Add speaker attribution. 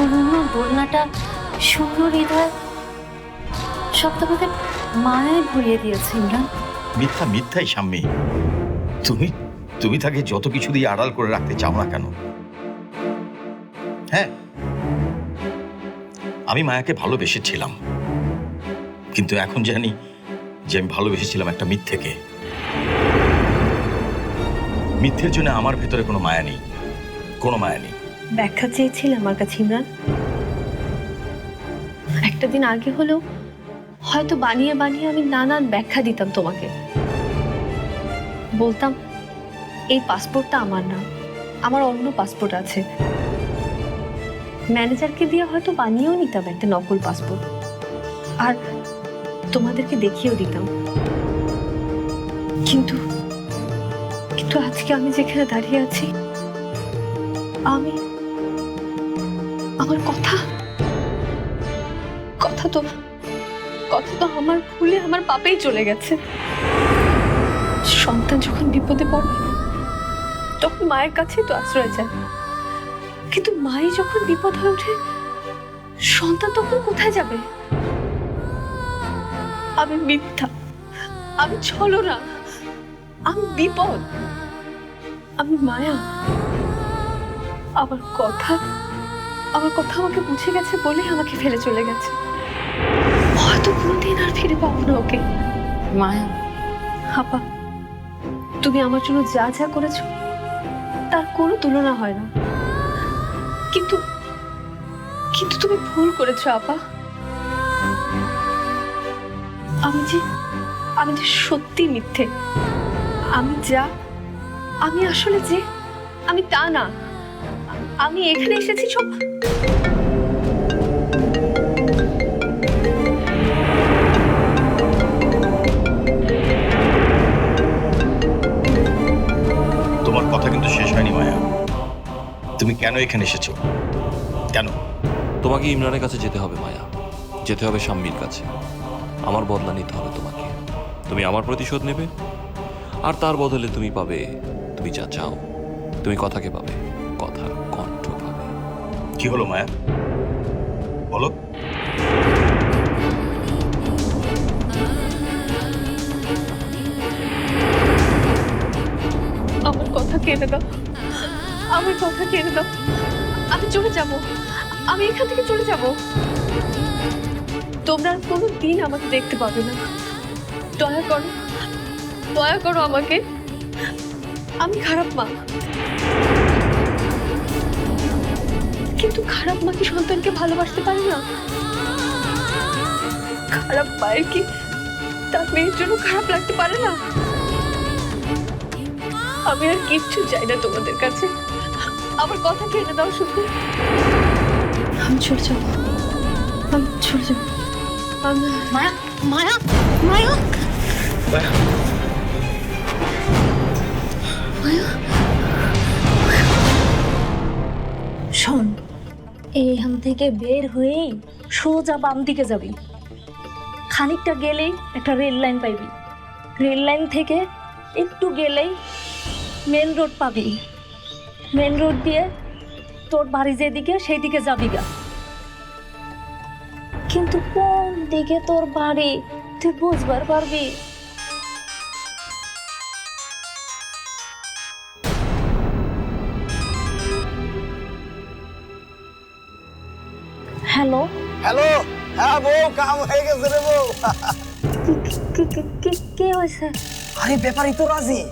Speaker 1: শূন্য দোলনাটা শূন্য হৃদয় সব তোমাকে মায়ায় ভরিয়ে দিয়েছে ইমরান।
Speaker 2: মিথ্যা মিথ্যাই সাম্যী। তুমি তুমি তাকে যত কিছু দিয়ে আড়াল করে রাখতে চাও না কেন? হ্যাঁ আমি মায়াকে ভালোবেসেছিলাম। কিন্তু এখন জানি যে আমি ভালোবেসেছিলাম একটা মিথ্যেকে। মিথ্যের জন্য আমার ভেতরে কোনো মায়া নেই, কোনো মায়া নেই।
Speaker 1: ব্যাখ্যা চেয়েছিলে আমার কাছে, ইমরান? একটা দিন আগে হলেও হয়তো বানিয়ে বানিয়ে আমি নানান ব্যাখ্যা দিতাম তোমাকে। বলতাম, এই পাসপোর্টটা আমার না, আমার অন্য পাসপোর্ট আছে। ম্যানেজারকে দিয়ে হয়তো বানিয়েও নিতাম একটা নকল পাসপোর্ট। আর তোমাদেরকে দেখিয়েও দিতাম। কিন্তু কিন্তু আজকে আমি যেখানে দাঁড়িয়ে আছি, আমি আমার কথা? কথা তো কথা তো আমার ভুলে আমার পাপেই চলে গেছে। সন্তান যখন বিপদে পড়ে, তখন মায়ের কাছেই তো আশ্রয় যায় কিন্তু মাই যখন বিপদ হয়ে ওঠে, সন্তান তখন কোথায় যাবে? আমি মিথ্যা, আমি ছলনা, আমি বিপদ, আমি মায়া। আমার কথা আমার কথা আমাকে বুঝে গেছে বলেই আমাকে ফেলে চলে গেছে। হয়তো কোনোদিন আর ফিরে পাবো না ওকে।
Speaker 3: মায়া।
Speaker 1: হাপা তুমি আমার জন্য যা যা করেছ তার কোনো তুলনা হয় না। কিন্তু কিন্তু তুমি ভুল করেছ আপা। আমি যে আমি যে সত্যি মিথ্যে আমি যা আমি আসলে যে আমি তা না। আমি এখানে এসেছি সব
Speaker 2: তোমার কথা কিন্তু শেষ হয়নি মায়া। তুমি কেন এখানে এসেছ? কেন?
Speaker 4: তোমাকে ইমরানের কাছে যেতে হবে মায়া। যেতে হবে শাম্মীর কাছে। আমার বদলা নিতে হবে তোমাকে। তুমি আমার প্রতিশোধ নেবে আর তার বদলে তুমি পাবে তুমি যা চাও তুমি কথাকে পাবে পাবে
Speaker 2: কি হলো মায়া? বলো।
Speaker 1: আমার কথা কেড়ে দাও আমার কথা কেড়ে দাও আমি চলে যাব। আমি এখান থেকে চলে যাব। তোমরা কোনো দিন আমাকে দেখতে পাবে না। দয়া করো। দয়া করো আমাকে। আমি খারাপ মা। খারাপ মা কি সন্তানকে ভালোবাসতে পারে না? খারাপ মায়ের কি তার মেয়ের জন্য খারাপ লাগতে পারে না? আমি আর কিচ্ছু চাই না তোমাদের কাছে। আমার কথা কেটে দাও শুধু। আমি চলে যাব। আমি চলে যাব। আমি
Speaker 3: মায়া মায়া। মায়া।
Speaker 5: এইখান থেকে বের হয়েই সোজা বাম দিকে যাবি। খানিকটা গেলেই একটা রেল লাইন পাইবি। রেল লাইন থেকে একটু গেলেই মেন রোড পাবি। মেন রোড দিয়ে তোর বাড়ি যেদিকে সেই দিকে যাবি গা। কিন্তু কোন দিকে তোর বাড়ি তুই বুঝবার পারবি? হ্যালো?
Speaker 6: হ্যালো? হ্যাঁ বউ কাম হয়ে গেছে রে বউ।
Speaker 5: কি হয়েছে?
Speaker 6: আরে ব্যাপারই তো রাজি।